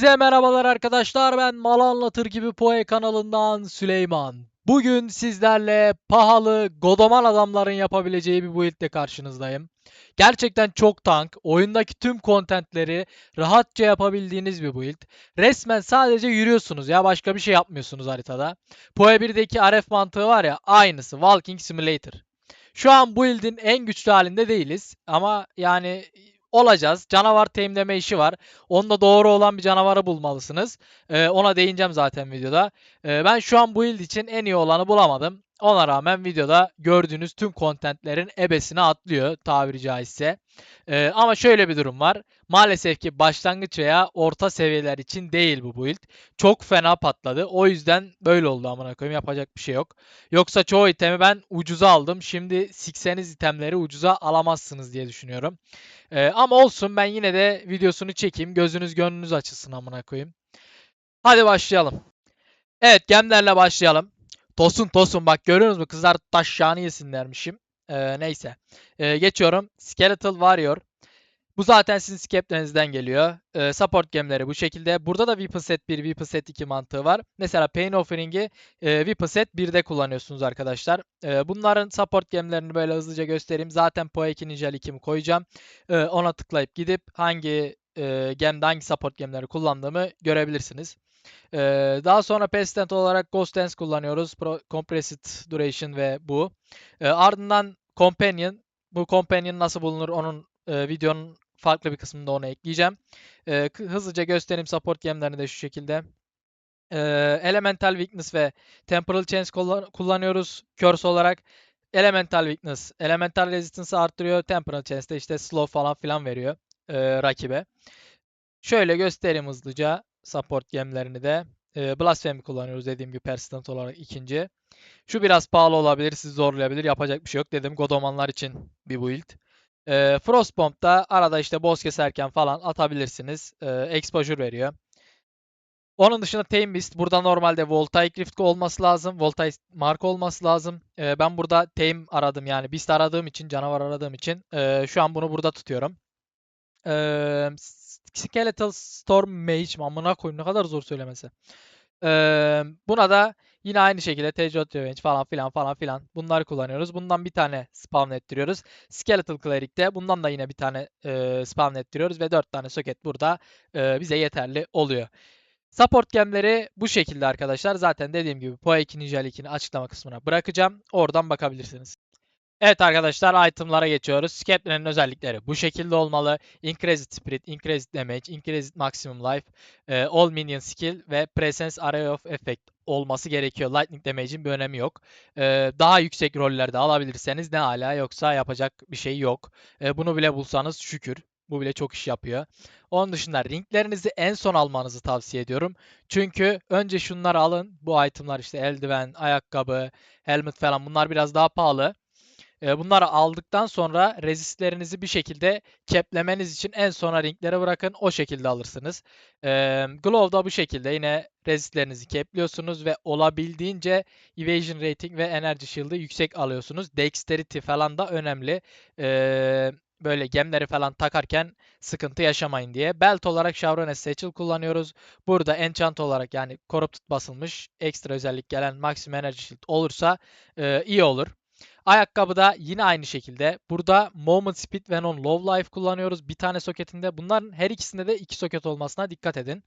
Hepinize merhabalar arkadaşlar. Ben Mal Anlatır gibi Poe kanalından Süleyman. Bugün sizlerle pahalı Godoman adamların yapabileceği bir build ile karşınızdayım. Gerçekten çok tank, oyundaki tüm kontentleri rahatça yapabildiğiniz bir build. Resmen sadece yürüyorsunuz ya başka bir şey yapmıyorsunuz haritada. Poe 1'deki RF mantığı var ya aynısı Walking Simulator. Şu an build'in en güçlü halinde değiliz ama yani olacağız. Canavar teamleme işi var. Onda doğru olan bir canavarı bulmalısınız. Ee, ona değineceğim zaten videoda. Ee, ben şu an bu build için en iyi olanı bulamadım. Ona rağmen videoda gördüğünüz tüm kontentlerin ebesine atlıyor tabiri caizse. Ee, ama şöyle bir durum var. Maalesef ki başlangıç veya orta seviyeler için değil bu build. Çok fena patladı. O yüzden böyle oldu amına koyayım. Yapacak bir şey yok. Yoksa çoğu itemi ben ucuza aldım. Şimdi sikseniz itemleri ucuza alamazsınız diye düşünüyorum. Ee, ama olsun ben yine de videosunu çekeyim. Gözünüz gönlünüz açılsın amına koyayım. Hadi başlayalım. Evet gemlerle başlayalım. Tosun tosun bak görüyorsunuz mu kızlar taşşağını yesinlermişim. Ee, neyse. Ee, geçiyorum. Skeletal Warrior. Bu zaten sizin skeptlerinizden geliyor. Ee, support gemleri bu şekilde. Burada da Weapon Set 1, Weapon Set 2 mantığı var. Mesela Pain Offering'i e, Weapon Set 1'de kullanıyorsunuz arkadaşlar. E, bunların support gemlerini böyle hızlıca göstereyim. Zaten Poe Ninja Link'imi koyacağım. E, ona tıklayıp gidip hangi e, gemde hangi support gemleri kullandığımı görebilirsiniz. E, daha sonra Pestilent olarak Ghost Dance kullanıyoruz. Pro, Compressed Duration ve bu. E, ardından Companion. Bu Companion nasıl bulunur onun e, videonun farklı bir kısmında onu ekleyeceğim. E, hızlıca göstereyim support gemlerini de şu şekilde. E, Elemental Weakness ve Temporal kullan kullanıyoruz Curse olarak. Elemental Weakness, Elemental Resistance'ı arttırıyor. Temporal Chance de işte slow falan filan veriyor e, rakibe. Şöyle göstereyim hızlıca support gemlerini de. E, Blasphemy kullanıyoruz dediğim gibi persistent olarak ikinci. Şu biraz pahalı olabilir, sizi zorlayabilir. Yapacak bir şey yok dedim. Godomanlar için bir build. E, Frostbomb'da arada işte boss keserken falan atabilirsiniz. E, exposure veriyor. Onun dışında Tame Beast. Burada normalde Voltaic Rift olması lazım. Voltaic Mark olması lazım. E, ben burada Tame aradım yani. Beast aradığım için, canavar aradığım için e, şu an bunu burada tutuyorum. E, Skeletal Storm Mage. Amına koyayım ne kadar zor söylemesi. E, buna da Yine aynı şekilde Tejot Revenge falan filan falan filan bunları kullanıyoruz. Bundan bir tane spawn ettiriyoruz. Skeletal Cleric'te bundan da yine bir tane e, spawn ettiriyoruz ve 4 tane soket burada e, bize yeterli oluyor. Support gemleri bu şekilde arkadaşlar. Zaten dediğim gibi Poe 2 Ninja açıklama kısmına bırakacağım. Oradan bakabilirsiniz. Evet arkadaşlar itemlara geçiyoruz. Skepler'in özellikleri bu şekilde olmalı. Increased Spirit, Increased Damage, Increased Maximum Life, e, All Minion Skill ve Presence Array of Effect olması gerekiyor. Lightning Damage'in bir önemi yok. E, daha yüksek rollerde alabilirseniz ne hala yoksa yapacak bir şey yok. E, bunu bile bulsanız şükür. Bu bile çok iş yapıyor. Onun dışında ringlerinizi en son almanızı tavsiye ediyorum. Çünkü önce şunları alın. Bu itemlar işte eldiven, ayakkabı, helmet falan bunlar biraz daha pahalı. Bunları aldıktan sonra rezistlerinizi bir şekilde keplemeniz için en sona ringlere bırakın. O şekilde alırsınız. Glow'da bu şekilde yine rezistlerinizi kepliyorsunuz ve olabildiğince evasion rating ve energy shield'ı yüksek alıyorsunuz. Dexterity falan da önemli. böyle gemleri falan takarken sıkıntı yaşamayın diye. Belt olarak Chevron Satchel kullanıyoruz. Burada enchant olarak yani corrupted basılmış ekstra özellik gelen maximum energy shield olursa iyi olur. Ayakkabıda yine aynı şekilde. Burada Moment Speed ve Non Low Life kullanıyoruz. Bir tane soketinde. Bunların her ikisinde de iki soket olmasına dikkat edin.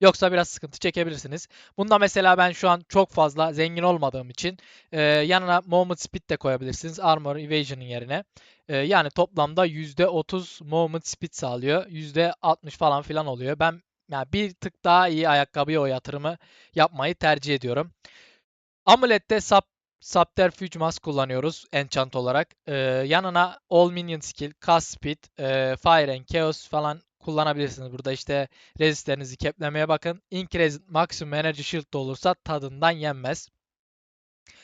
Yoksa biraz sıkıntı çekebilirsiniz. Bunda mesela ben şu an çok fazla zengin olmadığım için e, yanına Moment Speed de koyabilirsiniz. Armor Evasion'ın yerine. E, yani toplamda %30 Moment Speed sağlıyor. %60 falan filan oluyor. Ben yani bir tık daha iyi ayakkabıya o yatırımı yapmayı tercih ediyorum. Amulette sap Subterfuge Mask kullanıyoruz enchant olarak. Ee, yanına All Minion Skill, Cast Speed, e, Fire and Chaos falan kullanabilirsiniz. Burada işte resistlerinizi keplemeye bakın. Increase Maximum Energy Shield olursa tadından yenmez.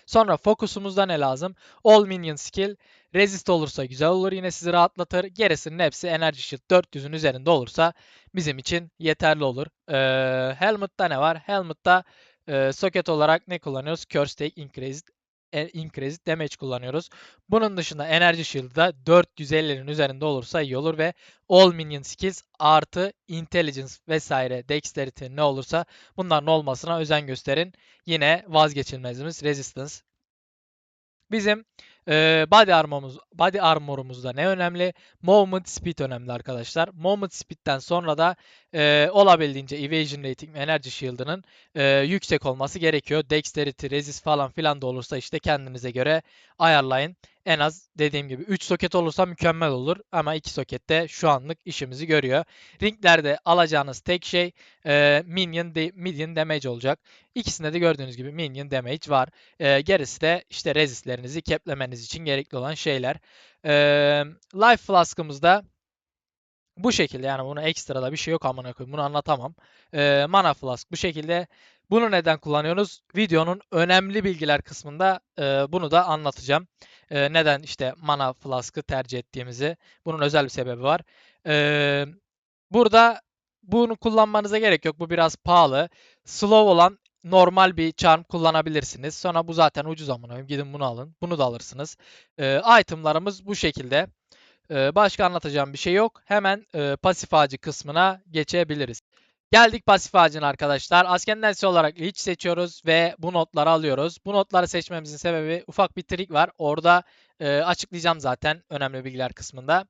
Sonra fokusumuzda ne lazım? All Minion Skill. Resist olursa güzel olur. Yine sizi rahatlatır. Gerisinin hepsi Energy Shield 400'ün üzerinde olursa bizim için yeterli olur. Ee, Helmet'ta ne var? Helmet'ta e, soket olarak ne kullanıyoruz? Curse Take Increased e, Increased Damage kullanıyoruz. Bunun dışında Energy Shield'da 450'nin üzerinde olursa iyi olur ve All Minion Skills artı Intelligence vesaire Dexterity ne olursa bunların olmasına özen gösterin. Yine vazgeçilmezimiz Resistance. Bizim e, body armorumuz body armorumuzda ne önemli? Movement speed önemli arkadaşlar. Movement speed'den sonra da e, olabildiğince evasion rating ve energy shield'ının e, yüksek olması gerekiyor. Dexterity, resist falan filan da olursa işte kendinize göre ayarlayın. En az dediğim gibi 3 soket olursa mükemmel olur ama 2 sokette şu anlık işimizi görüyor. Ringlerde alacağınız tek şey e, minion, de, minion damage olacak. İkisinde de gördüğünüz gibi minion damage var. E, gerisi de işte resistlerinizi keplemeniz için gerekli olan şeyler. E, life flask'ımızda bu şekilde yani buna ekstra da bir şey yok amına koyayım. Bunu anlatamam. E, mana flask bu şekilde. Bunu neden kullanıyoruz? Videonun önemli bilgiler kısmında e, bunu da anlatacağım. E, neden işte mana flask'ı tercih ettiğimizi. Bunun özel bir sebebi var. E, burada bunu kullanmanıza gerek yok. Bu biraz pahalı. Slow olan normal bir charm kullanabilirsiniz. Sonra bu zaten ucuz amına. Gidin bunu alın. Bunu da alırsınız. E, itemlarımız bu şekilde. E, başka anlatacağım bir şey yok. Hemen e, pasif ağacı kısmına geçebiliriz. Geldik pasif ağacına arkadaşlar. Ascendancy olarak hiç seçiyoruz ve bu notları alıyoruz. Bu notları seçmemizin sebebi ufak bir trik var. Orada e, açıklayacağım zaten önemli bilgiler kısmında.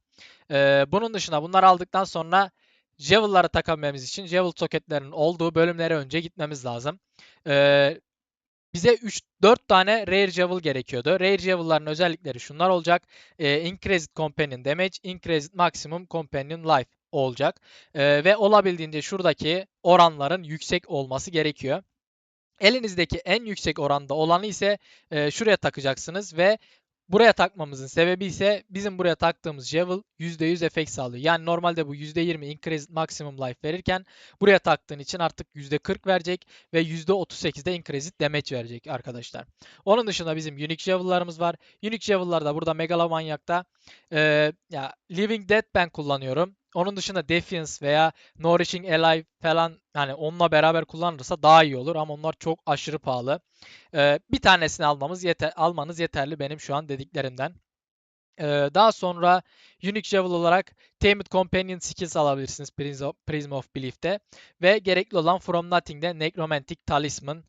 E, bunun dışında bunları aldıktan sonra Javel'ları takabilmemiz için Javel soketlerinin olduğu bölümlere önce gitmemiz lazım. E, bize 3-4 tane Rare Javel gerekiyordu. Rare Javel'ların özellikleri şunlar olacak. E, Increased Companion Damage, Increased Maximum Companion Life olacak. E, ve olabildiğince şuradaki oranların yüksek olması gerekiyor. Elinizdeki en yüksek oranda olanı ise e, şuraya takacaksınız ve Buraya takmamızın sebebi ise bizim buraya taktığımız Javel %100 efekt sağlıyor. Yani normalde bu %20 Increased Maximum Life verirken buraya taktığın için artık %40 verecek ve %38'de Increased Damage verecek arkadaşlar. Onun dışında bizim Unique Javel'larımız var. Unique Javel'larda burada Megalomaniac'ta e, ya Living Dead ben kullanıyorum. Onun dışında Defiance veya Nourishing Alive falan hani onunla beraber kullanılırsa daha iyi olur ama onlar çok aşırı pahalı. Ee, bir tanesini almamız yeter, almanız yeterli benim şu an dediklerimden. Ee, daha sonra Unique Javel olarak Tamed Companion Skills alabilirsiniz Prism of, Belief'te. Ve gerekli olan From Nothing'de Necromantic Talisman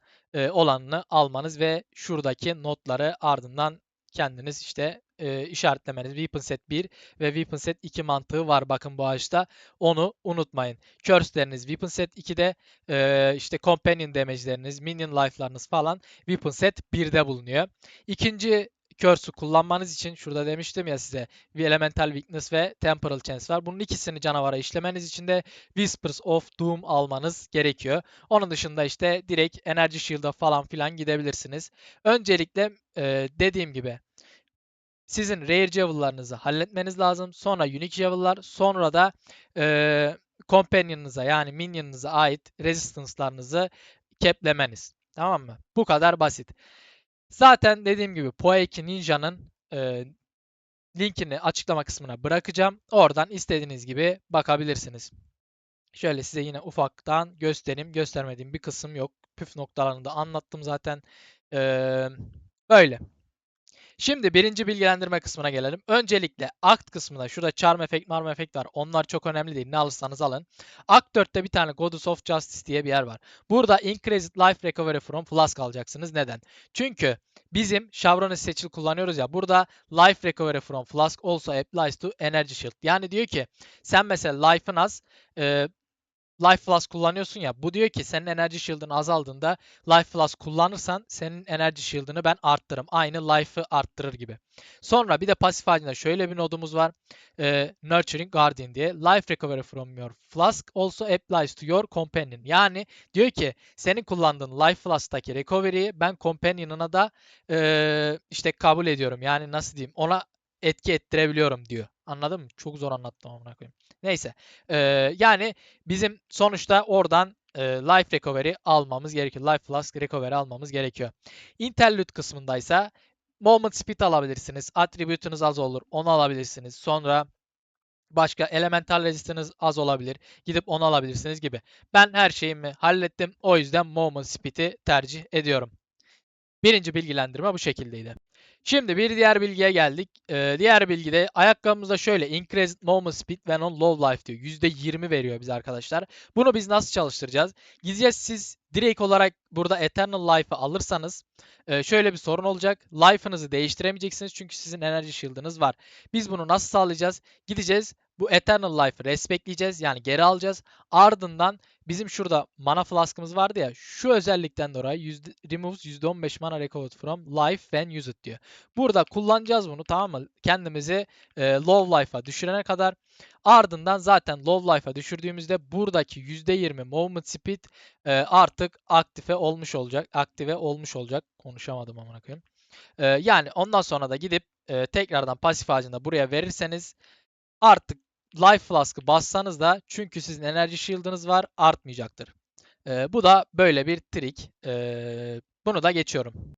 olanını almanız ve şuradaki notları ardından kendiniz işte e, işaretlemeniz. Weapon set 1 ve Weapon set 2 mantığı var bakın bu ağaçta. Onu unutmayın. Curse'leriniz Weapon set 2'de e, işte Companion damage'leriniz, Minion life'larınız falan Weapon set 1'de bulunuyor. İkinci Curse'ü kullanmanız için şurada demiştim ya size bir Elemental Weakness ve Temporal Chance var. Bunun ikisini canavara işlemeniz için de Whispers of Doom almanız gerekiyor. Onun dışında işte direkt Energy Shield'a falan filan gidebilirsiniz. Öncelikle e, dediğim gibi sizin rare javel'larınızı halletmeniz lazım. Sonra unique javel'lar, sonra da e, companion'ınıza yani minion'ınıza ait resistance'larınızı keplemeniz. Tamam mı? Bu kadar basit. Zaten dediğim gibi Poe 2 Ninja'nın e, linkini açıklama kısmına bırakacağım. Oradan istediğiniz gibi bakabilirsiniz. Şöyle size yine ufaktan göstereyim. Göstermediğim bir kısım yok. Püf noktalarını da anlattım zaten. Ee, böyle. Şimdi birinci bilgilendirme kısmına gelelim. Öncelikle akt kısmında şurada charm efekt, marm efekt var. Onlar çok önemli değil. Ne alırsanız alın. Akt 4'te bir tane Goddess of Justice diye bir yer var. Burada Increased Life Recovery from Flask alacaksınız. Neden? Çünkü bizim Chevron'ı seçil kullanıyoruz ya. Burada Life Recovery from Flask also applies to Energy Shield. Yani diyor ki sen mesela life'ın az e, Life Flask kullanıyorsun ya. Bu diyor ki senin enerji shield'ın azaldığında Life Flask kullanırsan senin enerji shield'ını ben arttırırım. Aynı life'ı arttırır gibi. Sonra bir de pasif ağacında şöyle bir nodumuz var. Ee, Nurturing Guardian diye. Life Recovery from your Flask also applies to your companion. Yani diyor ki senin kullandığın Life Flask'taki recovery'yi ben companion'ına da e, işte kabul ediyorum. Yani nasıl diyeyim ona etki ettirebiliyorum diyor. Anladın mı? Çok zor anlattım amına koyayım. Neyse. Ee, yani bizim sonuçta oradan e, Life Recovery almamız gerekiyor. Life Flask Recovery almamız gerekiyor. Interlude kısmındaysa Moment Speed alabilirsiniz. Attribute'unuz az olur. Onu alabilirsiniz. Sonra başka elemental resistiniz az olabilir. Gidip onu alabilirsiniz gibi. Ben her şeyimi hallettim. O yüzden Moment Speed'i tercih ediyorum. Birinci bilgilendirme bu şekildeydi. Şimdi bir diğer bilgiye geldik. Ee, diğer bilgide ayakkabımızda şöyle increased movement speed when on low life diyor. %20 veriyor bize arkadaşlar. Bunu biz nasıl çalıştıracağız? Gideceğiz siz direkt olarak burada Eternal Life'ı alırsanız e, şöyle bir sorun olacak. Life'ınızı değiştiremeyeceksiniz çünkü sizin enerji shield'ınız var. Biz bunu nasıl sağlayacağız? Gideceğiz bu Eternal Life'ı respectleyeceğiz yani geri alacağız. Ardından bizim şurada mana flask'ımız vardı ya şu özellikten dolayı removes %15 mana recovered from life when used diyor. Burada kullanacağız bunu tamam mı? Kendimizi e, low life'a düşürene kadar. Ardından zaten low life'a düşürdüğümüzde buradaki %20 movement speed e, artık aktive olmuş olacak. Aktive olmuş olacak. Konuşamadım amına koyayım. E, yani ondan sonra da gidip e, tekrardan pasif ağacında buraya verirseniz artık Life Flask'ı bassanız da çünkü sizin enerji shield'ınız var artmayacaktır. Ee, bu da böyle bir trik. Ee, bunu da geçiyorum.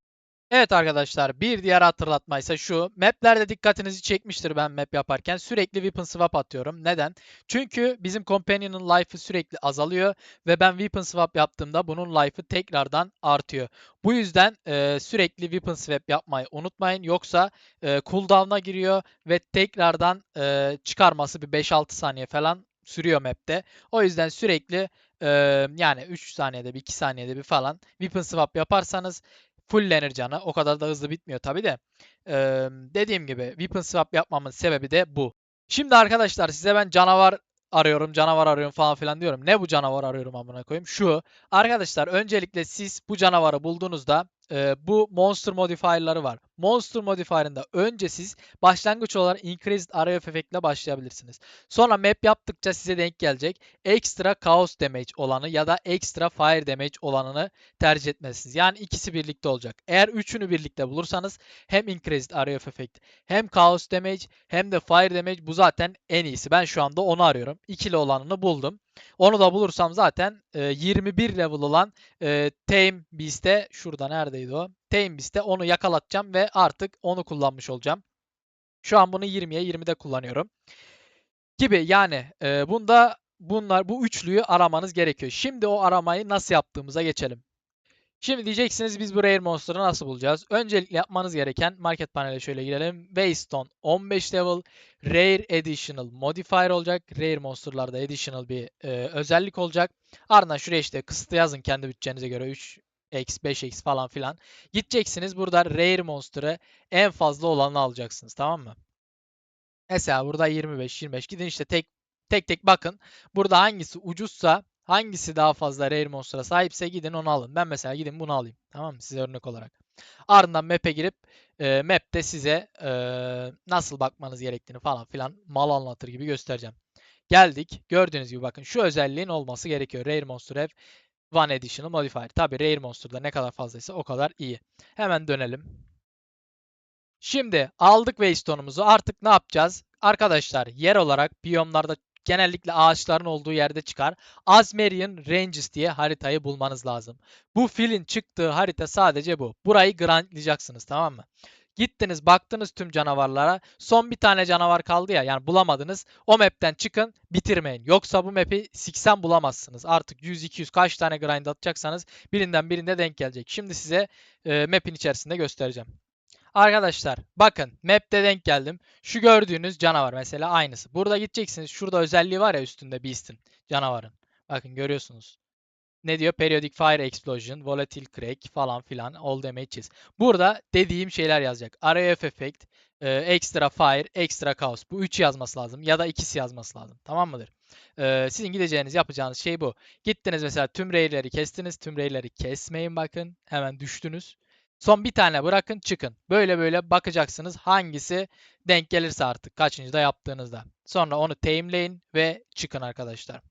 Evet arkadaşlar bir diğer hatırlatma ise şu. Maplerde dikkatinizi çekmiştir ben map yaparken. Sürekli weapon swap atıyorum. Neden? Çünkü bizim companion'ın life'ı sürekli azalıyor ve ben weapon swap yaptığımda bunun life'ı tekrardan artıyor. Bu yüzden e, sürekli weapon swap yapmayı unutmayın. Yoksa e, cooldown'a giriyor ve tekrardan e, çıkarması bir 5-6 saniye falan sürüyor map'te. O yüzden sürekli e, yani 3 saniyede bir 2 saniyede bir falan weapon swap yaparsanız fulllenir canı. O kadar da hızlı bitmiyor tabi de. Ee, dediğim gibi weapon swap yapmamın sebebi de bu. Şimdi arkadaşlar size ben canavar arıyorum, canavar arıyorum falan filan diyorum. Ne bu canavar arıyorum amına koyayım? Şu. Arkadaşlar öncelikle siz bu canavarı bulduğunuzda e, bu monster modifier'ları var. Monster modifier'ında önce siz başlangıç olarak increased RF efektle başlayabilirsiniz. Sonra map yaptıkça size denk gelecek ekstra chaos damage olanı ya da ekstra fire damage olanını tercih etmelisiniz. Yani ikisi birlikte olacak. Eğer üçünü birlikte bulursanız hem increased RF efekt hem chaos damage hem de fire damage bu zaten en iyisi. Ben şu anda onu arıyorum. İkili olanını buldum. Onu da bulursam zaten e, 21 level olan e, Tame Beast'e şurada neredeydi o? Tame Beast'e onu yakalatacağım ve artık onu kullanmış olacağım. Şu an bunu 20'ye 20'de kullanıyorum. Gibi yani e, bunda bunlar bu üçlüyü aramanız gerekiyor. Şimdi o aramayı nasıl yaptığımıza geçelim. Şimdi diyeceksiniz biz bu Rare Monster'ı nasıl bulacağız? Öncelikle yapmanız gereken market panele şöyle girelim. Waystone 15 level Rare Additional Modifier olacak. Rare Monster'larda Additional bir e, özellik olacak. Ardından şuraya işte kısıtlı yazın kendi bütçenize göre 3 x 5x falan filan. Gideceksiniz burada Rare Monster'ı en fazla olanı alacaksınız tamam mı? Mesela burada 25 25 gidin işte tek tek tek bakın. Burada hangisi ucuzsa Hangisi daha fazla Rare Monster'a sahipse gidin onu alın. Ben mesela gidin bunu alayım. Tamam mı? Size örnek olarak. Ardından map'e girip e, map'te size e, nasıl bakmanız gerektiğini falan filan mal anlatır gibi göstereceğim. Geldik. Gördüğünüz gibi bakın şu özelliğin olması gerekiyor. Rare Monster Have One Additional Modifier. Tabi Rare Monster'da ne kadar fazlaysa o kadar iyi. Hemen dönelim. Şimdi aldık Waystone'umuzu. Artık ne yapacağız? Arkadaşlar yer olarak biyomlarda genellikle ağaçların olduğu yerde çıkar. Azmerian Ranges diye haritayı bulmanız lazım. Bu filin çıktığı harita sadece bu. Burayı grantlayacaksınız tamam mı? Gittiniz baktınız tüm canavarlara. Son bir tane canavar kaldı ya yani bulamadınız. O map'ten çıkın bitirmeyin. Yoksa bu map'i 80 bulamazsınız. Artık 100-200 kaç tane grind atacaksanız birinden birinde denk gelecek. Şimdi size e, map'in içerisinde göstereceğim. Arkadaşlar bakın map'te denk geldim. Şu gördüğünüz canavar mesela aynısı. Burada gideceksiniz. Şurada özelliği var ya üstünde Beast'in canavarın. Bakın görüyorsunuz. Ne diyor? Periodic Fire Explosion, Volatile Crack falan filan. All damages. Burada dediğim şeyler yazacak. RF Effect, Extra Fire, Extra Chaos. Bu 3 yazması lazım. Ya da ikisi yazması lazım. Tamam mıdır? Sizin gideceğiniz, yapacağınız şey bu. Gittiniz mesela tüm ray'leri kestiniz. Tüm ray'leri kesmeyin bakın. Hemen düştünüz. Son bir tane bırakın çıkın. Böyle böyle bakacaksınız hangisi denk gelirse artık kaçıncı da yaptığınızda. Sonra onu teamleyin ve çıkın arkadaşlar.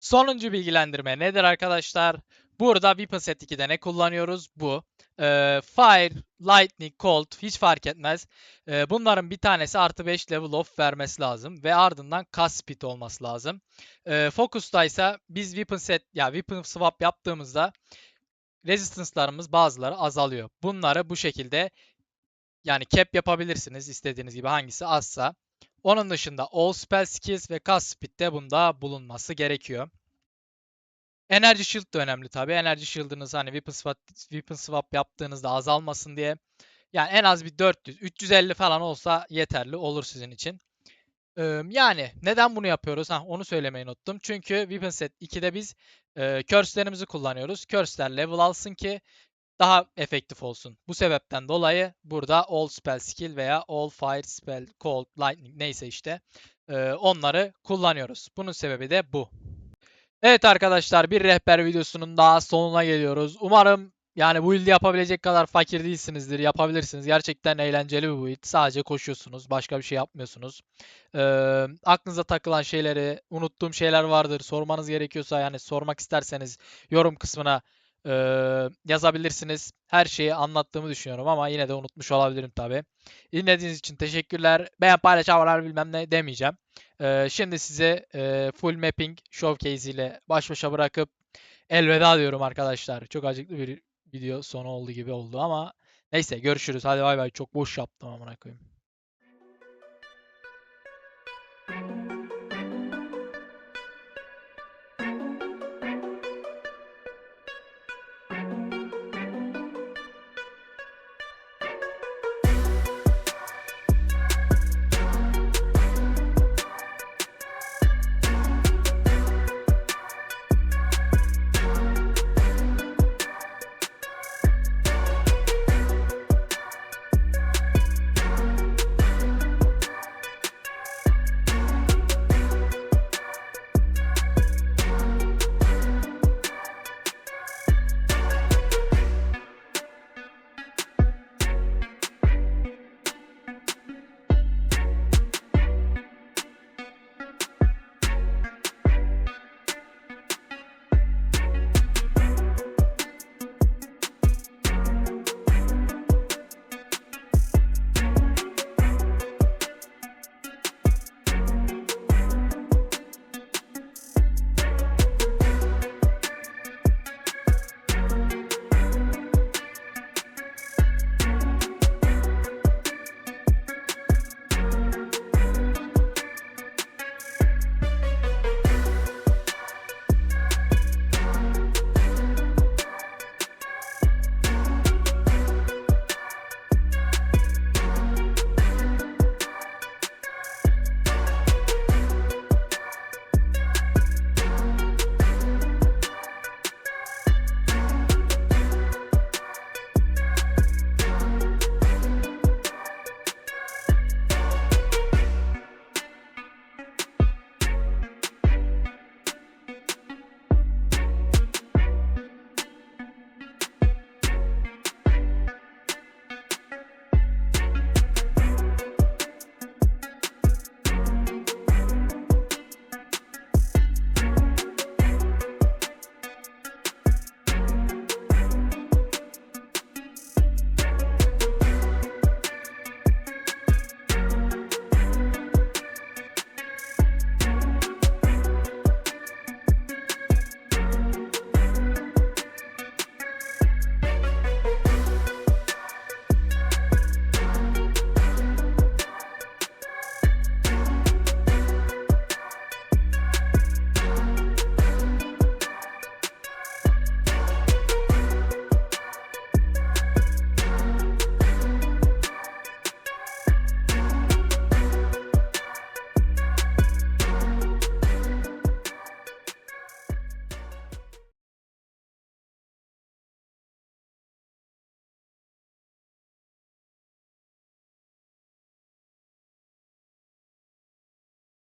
Sonuncu bilgilendirme nedir arkadaşlar? Burada Weapon Set 2'de ne kullanıyoruz? Bu. Ee, Fire, Lightning, Cold hiç fark etmez. Ee, bunların bir tanesi artı 5 level of vermesi lazım. Ve ardından Cast Speed olması lazım. Ee, Focus'ta ise biz Weapon Set ya Weapon Swap yaptığımızda resistance'larımız bazıları azalıyor. Bunları bu şekilde yani cap yapabilirsiniz istediğiniz gibi hangisi azsa. Onun dışında all spell skills ve cast speed de bunda bulunması gerekiyor. Energy Shield de önemli tabii. Energy Shield'ınız hani weapon swap, weapon swap yaptığınızda azalmasın diye. Yani en az bir 400, 350 falan olsa yeterli olur sizin için. Yani neden bunu yapıyoruz? Ha, onu söylemeyi unuttum. Çünkü Weapon Set 2'de biz eee curse'lerimizi kullanıyoruz. Curse'ler level alsın ki daha efektif olsun. Bu sebepten dolayı burada All Spell Skill veya All Fire Spell, Cold, Lightning neyse işte eee, onları kullanıyoruz. Bunun sebebi de bu. Evet arkadaşlar bir rehber videosunun daha sonuna geliyoruz. Umarım yani bu build'i yapabilecek kadar fakir değilsinizdir. Yapabilirsiniz. Gerçekten eğlenceli bir build. Sadece koşuyorsunuz. Başka bir şey yapmıyorsunuz. Ee, aklınıza takılan şeyleri, unuttuğum şeyler vardır. Sormanız gerekiyorsa yani sormak isterseniz yorum kısmına e, yazabilirsiniz. Her şeyi anlattığımı düşünüyorum ama yine de unutmuş olabilirim tabii. Dinlediğiniz için teşekkürler. Beğen paylaş abone bilmem ne demeyeceğim. Ee, şimdi size e, full mapping showcase ile baş başa bırakıp elveda diyorum arkadaşlar. Çok acıklı bir video sonu oldu gibi oldu ama neyse görüşürüz. Hadi bay bay. Çok boş yaptım amına koyayım.